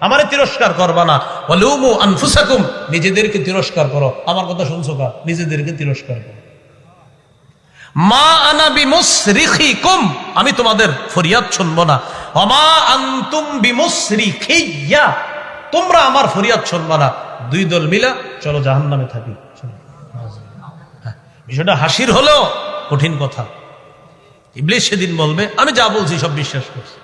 আমারে তিরস্কার করবা না। ওয়ালুমু আনফুসাকুম নিজেদেরকে তিরস্কার করো। আমার কথা শুনছো কা? নিজেদেরকে তিরস্কার করো। মা আনা বিমুসরিখিকুম আমি তোমাদের ফরিয়াদ শুনব না। অমা আনতুম বিমুসরিখিয়া তোমরা আমার ফরিয়াদ শুনব না। দুই দল মিলা চলো জাহান্নামে থাকি। হ্যাঁ, বিষয়টা হাসির হলেও কঠিন কথা। ইবলিস সেদিন বলবে আমি যা বলছি সব বিশ্বাস করছি।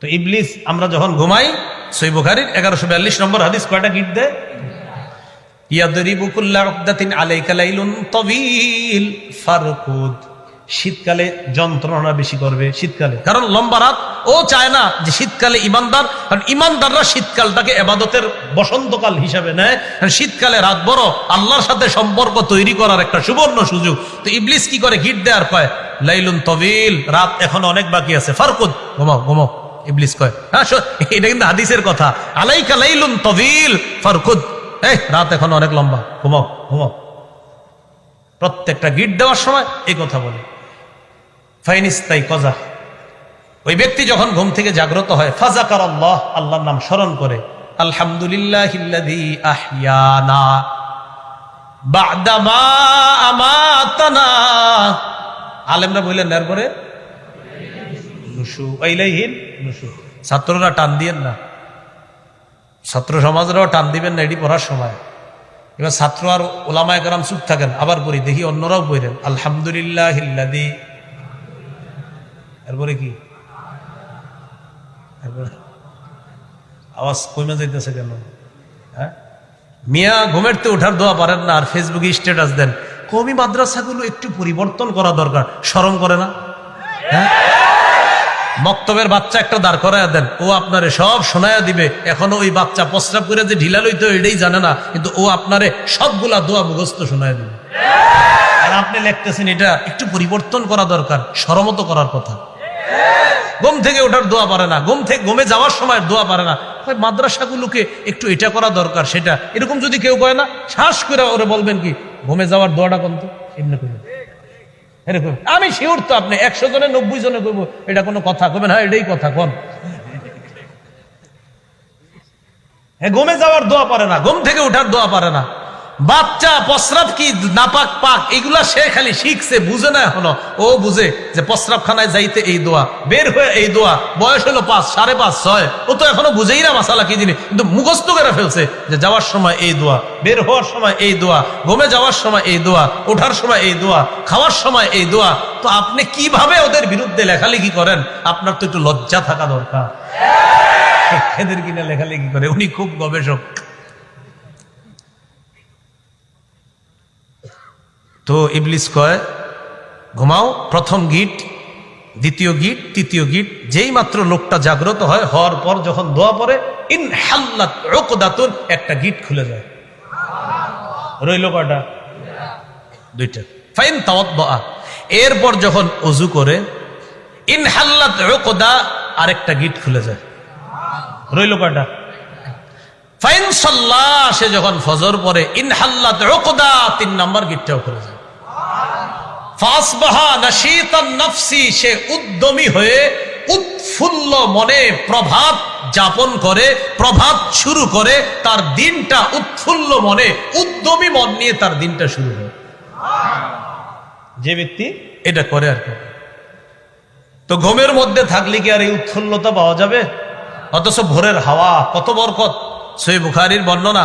তো ইবলিস আমরা যখন ঘুমাই সই বুখারির এগারোশো বিয়াল্লিশ নম্বর হাদিস কয়টা গিট দেয়? শীতকালে যন্ত্রণা বেশি করবে, শীতকালে। কারণ লম্বা রাত, ও চায় না যে শীতকালে ইমানদার, কারণ ইমানদাররা শীতকালটাকে এবাদতের বসন্তকাল হিসাবে নেয়। শীতকালে রাত বড়, আল্লাহর সাথে সম্পর্ক তৈরি করার একটা সুবর্ণ সুযোগ। তো ইবলিস কি করে গিট দেওয়ার পায় লাইলুন তবিল, রাত এখন অনেক বাকি আছে, ফারকুদ। ঘুমাও ঘুমাও। ইবলিস কয় হ্যাঁ এটা কিন্তু হাদিসের কথা। আলাইকা লাইলুন তবিল ফারকুদ। এই, রাত এখন অনেক লম্বা, ঘুমাও ঘুমাও। প্রত্যেকটা গিট দেওয়ার সময় এই কথা বলে। ফাইনিস্তাই কজা। ওই ব্যক্তি যখন ঘুম থেকে জাগ্রত হয়, ফাজাকার আল্লাহ, আল্লাহর নাম স্মরণ করে আলহামদুলিল্লাহ আহিয়ানা আলেমরা বললেন, এরপরে নুসু ছাত্ররা টান দিয়েন না। ছাত্র সমাজরাও টান দিবেন না, এটি পড়ার সময়। এবার ছাত্র আর ওলামায় কারাম চুপ থাকেন, আবার পড়ি, দেখি অন্যরাও পড়েন। আলহামদুলিল্লাহ এরপরে কি? আওয়াজ কমে যাইতেছে কেন? হ্যাঁ? মিয়া ঘুমের তো ওঠার দোয়া পারেন না, আর ফেসবুকে স্ট্যাটাস দেন। কমি মাদ্রাসাগুলো একটু পরিবর্তন করা দরকার শরম করে না? হ্যাঁ? মক্তবের বাচ্চা একটা দাঁড় করায় দেন। ও আপনারে সব শোনায়া দিবে। এখনও ওই বাচ্চা প্রস্রাব করে যে ঢিলা লইতো এটাই জানে না, কিন্তু ও আপনারে সবগুলা দোয়া মুখস্থ শোনায় দিবে। আর আপনি লিখতেছেন এটা একটু পরিবর্তন করা দরকার, সরমত করার কথা। ঘুম থেকে ওঠার দোয়া পারে না, ঘুম থেকে ঘুমে যাওয়ার সময় দোয়া পারে না। মাদ্রাসাগুলোকে একটু এটা করা দরকার, সেটা। এরকম যদি কেউ কয় না, শ্বাস করে ওরে বলবেন কি, ঘুমে যাওয়ার দোয়াটা কম তো? এমনি করবেন আমি শিওর তো আপনি, একশো জনে নব্বই জনে করব। এটা কোনো কথা কবেন হ্যাঁ এটাই কথা, কোন? হ্যাঁ ঘুমে যাওয়ার দোয়া পারে না, ঘুম থেকে উঠার দোয়া পারে না। বাচ্চা, প্রস্রাব কি নাপাক পাক, এগুলা সে খালি শিখছে, বুঝে না এখনও। ও বুঝে যে প্রস্রাব খানায় যাইতে এই দোয়া, বের হয়ে এই দোয়া, বয়স হলো পাঁচ, সাড়ে পাঁচ, ছয়। ও তো এখনও বুঝেই না মাসালা কি জিনিস, কিন্তু মুখস্থ করে ফেলছে যে যাওয়ার সময় এই দোয়া, বের হওয়ার সময় এই দোয়া, ঘুমে যাওয়ার সময় এই দোয়া, ওঠার সময় এই দোয়া, খাওয়ার সময় এই দোয়া। তো আপনি কীভাবে ওদের বিরুদ্ধে লেখালেখি করেন? আপনার তো একটু লজ্জা থাকা দরকার। এদের কিনা লেখালেখি করে, উনি খুব গবেষক। তো ইবলিস কয়, ঘুমাও, প্রথম গিট, দ্বিতীয় গিট, তৃতীয় গিট, যেই মাত্র লোকটা জাগ্রত হয়, হওয়ার পর যখন দোয়া পড়ে ইন হাল্লাত একটা গিট খুলে যায়। রইল কয়টা? দুইটা। ফাইন তাওয়াত এরপর যখন অজু করে ইন হাল্লাত রোকদা আরেকটা গিট খুলে যায়। রইল কয়টা? ফাইন সাল্লাহ সে যখন ফজর পরে ইন হাল্লাত রোকদা তিন নাম্বার গিটটাও খুলে যায়। ফাসবাহা নাশীতান নাফসি সে উদ্যমী হয়ে উৎফুল্ল মনে প্রভাত যাপন করে প্রভাত শুরু করে তার দিনটা উৎফুল্ল মনে উদ্যমী মন নিয়ে তার দিনটা শুরু হয়। যে ব্যক্তি এটা করে আর কি। তো ঘুমের মধ্যে থাকলে কি আর এই উৎফুল্লতা পাওয়া যাবে? অথচ ভোরের হাওয়া কত বরকত। সই বুখারির বর্ণনা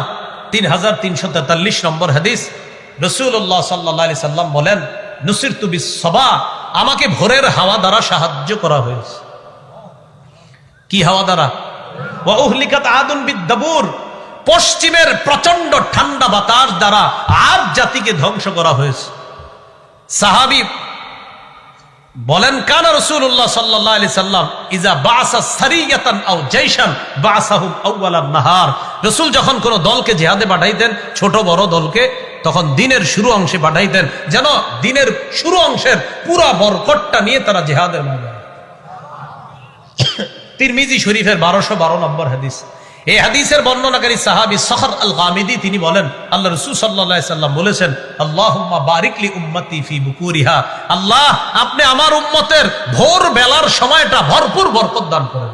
তিন হাজার তিনশো তেতাল্লিশ নম্বর হাদিস রসুল্লাহ সাল্লা সাল্লাম বলেন নুসির সবা আমাকে ভোরের হাওয়া দ্বারা সাহায্য করা হয়েছে। কি হাওয়া দ্বারা? ওয়াউহলিকাত আদুন বিদ্যাবুর পশ্চিমের প্রচণ্ড ঠান্ডা বাতাস দ্বারা আদ জাতিকে ধ্বংস করা হয়েছে। সাহাবি বলেন, কানা রসুল্লাহ সাল্লাহ আলি সাল্লাম, ইজা বাসা সারিয়াতান আও জৈশান বাসাহুম রসুল যখন কোন দলকে জেহাদে পাঠাইতেন, ছোট বড় দলকে তখন দিনের শুরু অংশে পাঠাইতেন যেন দিনের শুরু অংশের পুরা বরকটটা নিয়ে তারা জেহাদের ময়দানে তিরমিজি শরীফের বারোশো বারো নম্বর হাদিস। এই হাদিসের বর্ণনাকারী সাহাবি সখর আল গামিদি তিনি বলেন আল্লাহ রসুল সাল্লাহ সাল্লাম বলেছেন আল্লাহ বারিকলি উম্মতি ফি বুকুরিহা। আল্লাহ আপনি আমার উম্মতের ভোর বেলার সময়টা ভরপুর বরকত দান করেন।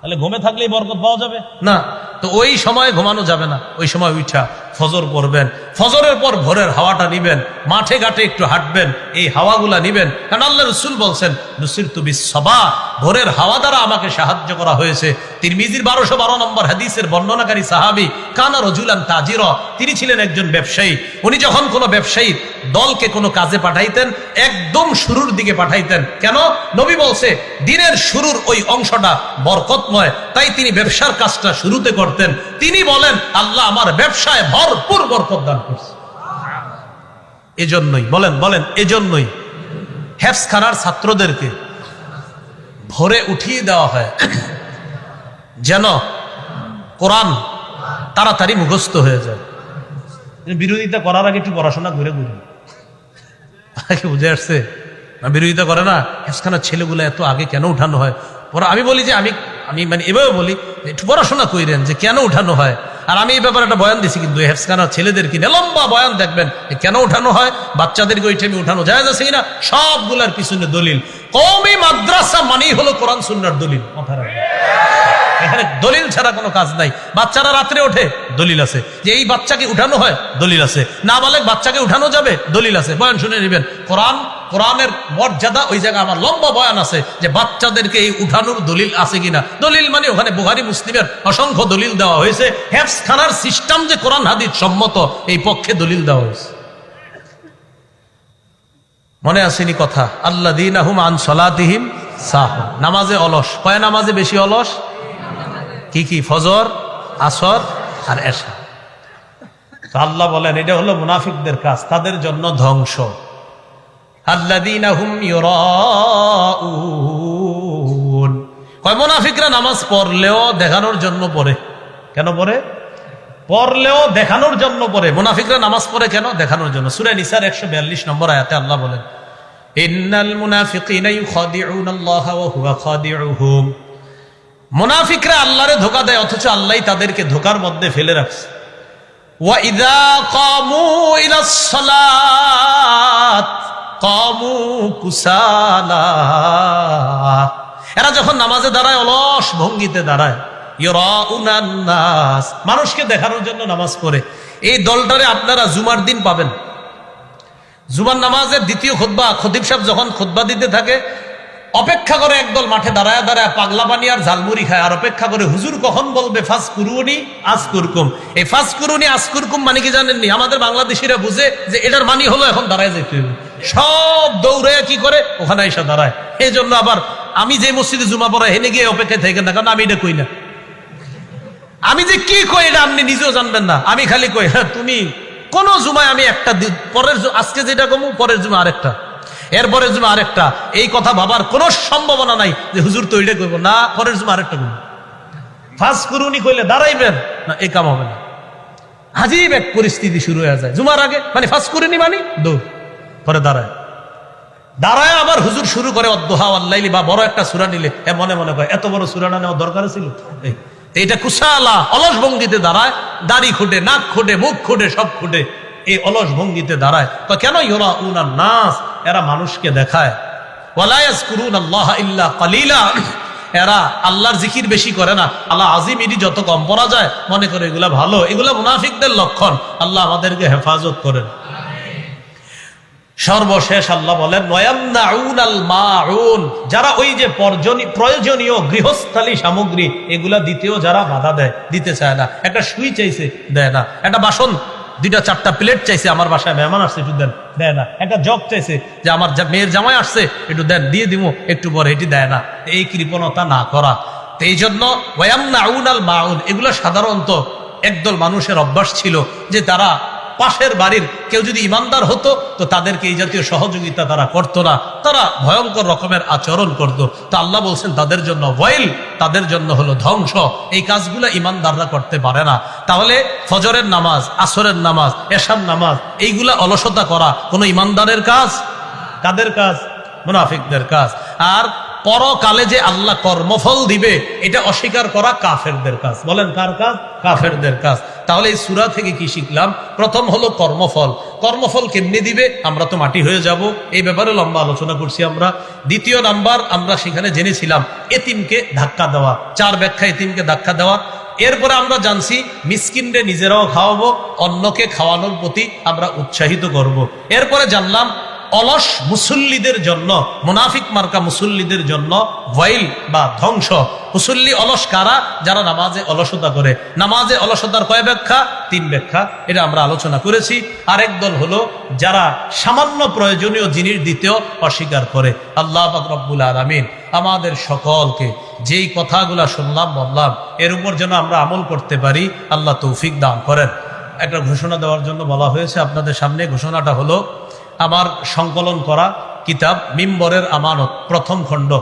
তাহলে ঘুমে থাকলেই বরকত পাওয়া যাবে? না তো ওই সময় ঘুমানো যাবে না ওই সময় উঠা ফজর পড়বেন, ফজরের পর ভোরের হাওয়াটা নিবেন, মাঠে ঘাটে একটু হাঁটবেন, এই হাওয়াগুলা নিবেন। কারণ আল্লাহ রসুল বলছেন নসির তুবি সবা ভোরের হাওয়া দ্বারা আমাকে সাহায্য করা হয়েছে। তিরমিজির বারোশো বারো নম্বর হাদিসের বর্ণনাকারী সাহাবি, কানা রজুলান তাজির তিনি ছিলেন একজন ব্যবসায়ী। উনি যখন কোনো ব্যবসায়ী দলকে কোনো কাজে পাঠাইতেন, একদম শুরুর দিকে পাঠাইতেন। কেন? নবী বলছে, দিনের শুরুর ওই অংশটা বরকতময় তাই তিনি ব্যবসার কাজটা শুরুতে করতেন। তিনি বলেন, আল্লাহ আমার ব্যবসায় ভরপুর বরকত দান করছে। এজন্যই বলেন বলেন এজন্যই হেফসখানার ছাত্রদেরকে ভোরে উঠিয়ে দেওয়া হয় যেন কোরআন তাড়াতাড়ি মুখস্থ হয়ে যায়। বিরোধিতা করার আগে একটু পড়াশোনা করে বুঝুন। আগে বুঝে আসছে? না বিরোধিতা করে না? হেফসখানার ছেলেগুলো এত আগে কেন উঠানো হয়? পরে আমি বলি যে আমি আমি মানে এভাবে বলি একটু পড়াশোনা কইরেন যে কেন উঠানো হয়? আর আমি এই ব্যাপারে একটা বয়ান দিছি, কিন্তু হেফসখানার ছেলেদের কিনে লম্বা বয়ান দেখবেন কেন উঠানো হয়, বাচ্চাদেরকে ওই টাইমে উঠানো যায় যাচ্ছে কিনা, সবগুলার পিছনে দলিল। কমই মাদ্রাসা মানেই হলো কোরআন, সুন্নার দলিল। রাখবেন। এখানে দলিল ছাড়া কোনো কাজ নাই। বাচ্চারা রাত্রে ওঠে, দলিল আছে। যে এই বাচ্চাকে উঠানো হয়, দলিল আছে। না বলে বাচ্চাকে উঠানো যাবে, দলিল আছে। বয়ান শুনে নেবেন। কোরআন কোরআনের মর্যাদা ওই জায়গায় আমার লম্বা বয়ান আছে যে বাচ্চাদেরকে এই উঠানোর দলিল আছে কিনা। দলিল মানে ওখানে বুহারি মুসলিমের অসংখ্য দলিল দেওয়া হয়েছে। হ্যাপস খানার সিস্টেম যে কোরআন হাদিস সম্মত, এই পক্ষে দলিল দেওয়া হয়েছে। মনে আসেনি কথা? আল্লাহ দিন আহুম আন সলাতিহিম সাহ নামাজে অলস। কয় নামাজে বেশি অলস? কি কি? ফজর, আসর আর এশা। তো আল্লাহ বলেন, এটা হলো মুনাফিকদের কাজ, তাদের জন্য ধ্বংস। কয়, মোনাফিকরা নামাজ পড়লেও দেখানোর জন্য পড়ে। কেন পড়ে? পড়লেও দেখানোর জন্য পড়ে। মোনাফিকরা নামাজ পড়ে কেন? দেখানোর জন্য। সুরে নিসার একশো বিয়াল্লিশ নম্বর আয়াতে আল্লাহ বলেন মোনাফিকরা আল্লাহরে ধোকা দেয়, অথচ আল্লাহ তাদেরকে ধোকার মধ্যে ফেলে রাখছে। ওয়া ইদা কামু ইলা সালাত। কামু কুসালা। এরা যখন নামাজে দাঁড়ায়, অলস ভঙ্গিতে দাঁড়ায় মানুষকে দেখানোর জন্য নামাজ পড়ে। এই দলটারে আপনারা জুমার দিন পাবেন। জুমার নামাজের দ্বিতীয় খোদবা খদিব সাহেব যখন খোদবা দিতে থাকে, অপেক্ষা করে একদল মাঠে দাঁড়ায় দাঁড়ায় পাগলা পানি আর ঝালমুড়ি খায়, আর অপেক্ষা করে, হুজুর, কখন বলবে, ফাঁস কুরুনি আজ কুরকুম? এই ফাঁস কুরুনি আজ কুরকুম মানে কি জানেননি? আমাদের বাংলাদেশিরা বুঝে যে এটার মানি হলো এখন দাঁড়ায় যেতে হবে। সব দৌড়ে কি করে? ওখানে এসে দাঁড়ায়। এই জন্য আবার আমি যে মসজিদে জুমা পড়া হেনে গিয়ে অপেক্ষায় থাকেন না, কারণ আমি এটা কই না। আমি যে কি কই এটা আপনি নিজেও জানবেন না। আমি খালি কই হ্যাঁ তুমি কোন জুমায় আমি একটা পরের আজকে যেটা কমু, পরের জুমা আরেকটা। এরপরের জুমা আরেকটা। এই কথা ভাবার কোনো সম্ভাবনা নাই যে হুজুর তো ওইটা কইব। না, পরের জুমা আরেকটা কইব। ফার্স্ট করুনি কইলে দাঁড়াইবেন। না এই কাম হবে না। আজীব এক পরিস্থিতি শুরু হয়ে যায়। জুমার আগে মানে ফার্স্ট করুনি মানে দৌড়। পরে দাঁড়ায়। দাঁড়ায় আবার হুজুর শুরু করে, অদ্দোহা বা বড় একটা সুরা নিলে। এ মনে মনে করে এত বড় সুরা না নেওয়া দরকার ছিল? এইটা কুশালা, অলস ভঙ্গিতে দাঁড়ায়। দাড়ি খুঁটে, নাক খুঁটে, মুখ খুঁটে, সব খুঁটে। এই অলস ভঙ্গিতে দাঁড়ায়। তো কেন ইয়োরা উনার নাস? এরা মানুষকে দেখায়। এরা আল্লাহর জিকির বেশি করে না। আল্লাহ আজিম ইডি যত কম পড়া যায়, মনে করে এগুলা ভালো। এগুলা মুনাফিকদের লক্ষণ। আল্লাহ আমাদেরকে হেফাজত করেন। সর্বশেষ আল্লাহ বলেন যারা ওই যে প্রয়োজনীয় গৃহস্থালী সামগ্রী, এগুলা দিতেও যারা বাধা দেয়, দিতে চায় না। একটা সুই চাইছে, দেয় না। একটা বাসন, দুইটা, চারটা প্লেট চাইছে, আমার বাসায় মেহমান আসছে, একটু দেন, দেয় না। একটা জগ চাইছে, যে আমার মেয়ের জামাই আসছে, একটু দেন, দিয়ে দিব একটু পরে, এটি দেয় না। এই কৃপণতা না করা। এই জন্য ওয়ায়ামনাউনাল মাউন, এগুলো সাধারণত একদল মানুষের অভ্যাস ছিল যে তারা পাশের বাড়ির কেউ যদি ইমানদার হতো, তো তাদেরকে এই জাতীয় সহযোগিতা তারা করতো না। তারা ভয়ঙ্কর রকমের আচরণ করত। তো আল্লাহ বলছেন, তাদের জন্য ওয়াইল, তাদের জন্য হলো ধ্বংস। এই কাজগুলো ইমানদাররা করতে পারে না। তাহলে ফজরের নামাজ, আসরের নামাজ, এশার নামাজ, এইগুলা অলসতা করা কোনো ইমানদারের কাজ? কাদের কাজ? মুনাফিকদের কাজ। আর পরকালে যে আল্লাহ কর্মফল দিবে, এটা অস্বীকার করা কাফেরদের কাজ। বলেন, কার কাজ? কাফেরদের কাজ। তাহলে এই সুরা থেকে কি শিখলাম? প্রথম হলো কর্মফল। কর্মফল কেমনি দিবে? আমরা তো মাটি হয়ে যাব। এই ব্যাপারে লম্বা আলোচনা করছি আমরা। দ্বিতীয় নাম্বার, আমরা সেখানে জেনেছিলাম, এতিমকে ধাক্কা দেওয়া। চার ব্যাখ্যা এতিমকে ধাক্কা দেওয়া। এরপরে আমরা জানছি, মিসকিনরে নিজেরাও খাওয়াবো, অন্যকে খাওয়ানোর প্রতি আমরা উৎসাহিত করব। এরপরে জানলাম অলস মুসল্লিদের জন্য, মুনাফিক মার্কা মুসল্লিদের জন্য ওয়াইল বা ধ্বংস। মুসল্লি অলস কারা? যারা নামাজে অলসতা করে। নামাজে অলসতার কয় ব্যাখ্যা? তিন ব্যাখ্যা। এটা আমরা আলোচনা করেছি। আরেক দল হলো, যারা সামান্য প্রয়োজনীয় জিনিস দিতেও অস্বীকার করে। আল্লাহ রব্বুল আলমিন আমাদের সকলকে যেই কথাগুলা শুনলাম, বললাম, এর উপর যেন আমরা আমল করতে পারি, আল্লাহ তৌফিক দান করেন। একটা ঘোষণা দেওয়ার জন্য বলা হয়েছে, আপনাদের সামনে ঘোষণাটা হলো আমার সংকলন করা কিতাব মিম্বরের আমানত, প্রথম খণ্ড।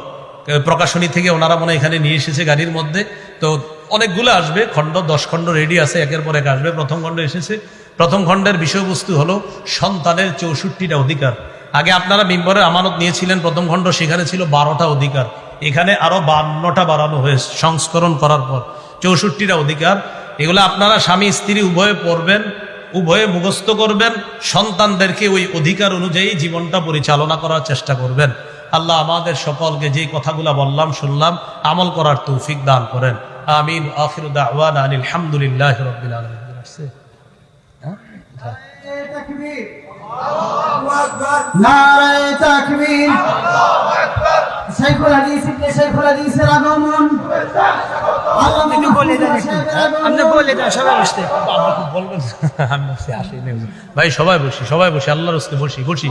প্রকাশনী থেকে ওনারা মনে এখানে নিয়ে এসেছে গাড়ির মধ্যে। তো অনেকগুলো আসবে, খণ্ড, দশ খণ্ড রেডি আছে, একের পর এক আসবে, প্রথম খণ্ড এসেছে। প্রথম খণ্ডের বিষয়বস্তু হলো সন্তানের চৌষট্টিটা অধিকার। আগে আপনারা মিম্বরের আমানত নিয়েছিলেন, প্রথম খণ্ড সেখানে ছিল বারোটা অধিকার। এখানে আরও বান্নটা বাড়ানো হয়েছে, সংস্করণ করার পর। চৌষট্টিটা অধিকার। এগুলো আপনারা স্বামী, স্ত্রী, উভয়ে পড়বেন। উভয়ে মুখস্থ করবেন সন্তানদেরকে ওই অধিকার অনুযায়ী জীবনটা পরিচালনা করার চেষ্টা করবেন। আল্লাহ আমাদের সকলকে যে কথাগুলো বললাম শুনলাম আমল করার তৌফিক দান করেন। আমিন। আলহামদুলিল্লাহ হ্যাঁ? হ্যাঁ। আগমন। আমি আসি ভাই সবাই বসি সবাই বসি আল্লাহর বসি বসি।